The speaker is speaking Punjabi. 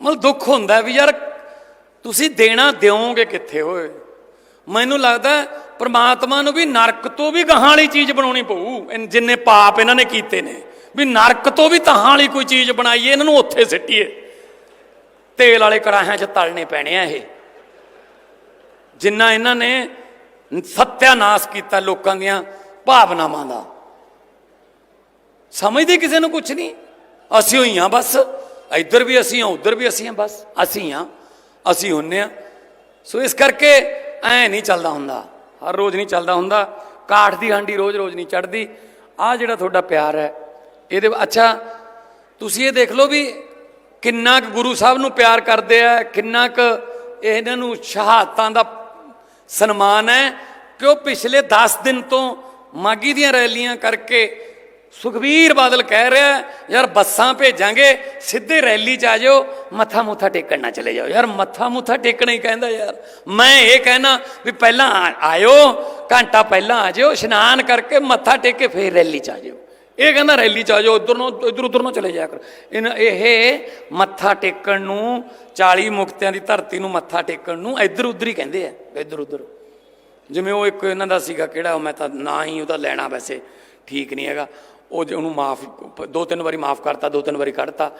ਮਤਲਬ ਦੁੱਖ ਹੁੰਦਾ ਵੀ ਯਾਰ ਤੁਸੀਂ ਦੇਣਾ ਦਿਓਗੇ ਕਿੱਥੇ ਹੋਏ ਮੈਨੂੰ ਲੱਗਦਾ ਹੈ ਪ੍ਰਮਾਤਮਾ ਨੂੰ ਵੀ ਨਰਕ ਤੋਂ ਵੀ ਗਾਹਾਂ ਵਾਲੀ ਚੀਜ਼ ਬਣਾਉਣੀ ਪਊ ਜਿੰਨੇ ਪਾਪ ਇਹਨਾਂ ਨੇ ਕੀਤੇ ਨੇ। ਵੀ ਨਰਕ ਤੋਂ ਵੀ ਤਹਾਂ ਵਾਲੀ ਕੋਈ ਚੀਜ਼ ਬਣਾਈਏ, ਇਹਨਾਂ ਨੂੰ ਉੱਥੇ ਸਿੱਟੀਏ। ਤੇਲ ਵਾਲੇ ਕੜਾਹਿਆਂ 'ਚ ਤਲਣੇ ਪੈਣੇ ਆ ਇਹ। ਜਿੰਨਾ ਇਹਨਾਂ ਨੇ ਸਤਿਆਨਾਸ ਕੀਤਾ ਲੋਕਾਂ ਦੀਆਂ ਭਾਵਨਾਵਾਂ ਦਾ। ਸਮਝਦੇ ਕਿਸੇ ਨੂੰ ਕੁਝ ਨਹੀਂ? ਅਸੀਂ ਹੋਈ ਹਾਂ ਬਸ। ਇੱਧਰ ਵੀ ਅਸੀਂ ਹਾਂ, ਉੱਧਰ ਵੀ ਅਸੀਂ ਹਾਂ, ਬਸ ਅਸੀਂ ਹਾਂ, ਅਸੀਂ ਹੁੰਨੇ ਆ ਸੋ ਇਸ ਕਰਕੇ ਐ ਨਹੀਂ ਚੱਲਦਾ ਹੁੰਦਾ, ਹਰ ਰੋਜ਼ ਨਹੀਂ ਚੱਲਦਾ ਹੁੰਦਾ। ਕਾਠ ਦੀ ਹਾਂਡੀ ਰੋਜ਼-ਰੋਜ਼ ਨਹੀਂ ਚੜਦੀ ਆ ਜਿਹੜਾ ਤੁਹਾਡਾ ਪਿਆਰ ਹੈ, ਇਹਦੇ ਅੱਛਾ, ਤੁਸੀਂ ਇਹ ਦੇਖ ਲਓ ਵੀ ਕਿੰਨਾ ਕੁ ਗੁਰੂ ਸਾਹਿਬ ਨੂੰ ਪਿਆਰ ਕਰਦੇ ਆ, ਕਿੰਨਾ ਕੁ ਇਹਨਾਂ ਨੂੰ ਸ਼ਹਾਦਤਾਂ ਦਾ ਸਨਮਾਨ ਹੈ। ਕਿ ਉਹ ਪਿਛਲੇ 10 ਦਿਨ ਤੋਂ ਮਾਗੀ ਦੀਆਂ ਰੈਲੀਆਂ ਕਰਕੇ ਸੁਖਬੀਰ ਬਾਦਲ ਕਹਿ ਰਿਹਾ, ਯਾਰ ਬੱਸਾਂ ਭੇਜਾਂਗੇ, ਸਿੱਧੇ ਰੈਲੀ 'ਚ ਆ ਜਾਓ ਮੱਥਾ ਮੁੱਥਾ ਟੇਕਣ ਨਾ ਚਲੇ ਜਾਓ। ਯਾਰ ਮੱਥਾ ਮੁੱਥਾ ਟੇਕਣਾ ਹੀ ਕਹਿੰਦਾ ਯਾਰ। ਮੈਂ ਇਹ ਕਹਿਣਾ ਵੀ ਪਹਿਲਾਂ ਆ- ਆਇਓ, ਘੰਟਾ ਪਹਿਲਾਂ ਆ ਜਾਓ ਇਸ਼ਨਾਨ ਕਰਕੇ ਮੱਥਾ ਟੇਕ ਕੇ ਫੇਰ ਰੈਲੀ 'ਚ ਆ ਜਾਓ ਇਹ ਕਹਿੰਦਾ ਰੈਲੀ 'ਚ ਆ ਜਾਓ ਉਧਰ ਨੂੰ, ਇਧਰ ਉਧਰ ਨੂੰ ਚਲੇ ਜਾਇਆ ਕਰ। ਇਹ ਮੱਥਾ ਟੇਕਣ ਨੂੰ 40 ਮੁਕਤਿਆਂ ਦੀ ਧਰਤੀ ਨੂੰ ਮੱਥਾ ਟੇਕਣ ਨੂੰ ਇੱਧਰ ਉੱਧਰ ਹੀ ਕਹਿੰਦੇ ਆ, ਇੱਧਰ ਉੱਧਰ। ਜਿਵੇਂ ਉਹ ਇੱਕ ਇਹਨਾਂ ਦਾ ਸੀਗਾ ਕਿਹੜਾ, ਉਹ ਮੈਂ ਤਾਂ ਨਾ ਹੀ ਉਹਦਾ ਲੈਣਾ ਵੈਸੇ ਠੀਕ ਨਹੀਂ ਹੈਗਾ। ਉਹ ਜੇ ਉਹਨੂੰ ਮਾਫ ਦੋ ਤਿੰਨ ਵਾਰੀ ਮਾਫ ਕਰਤਾ ਦੋ ਤਿੰਨ ਵਾਰੀ ਕੱਢਤਾ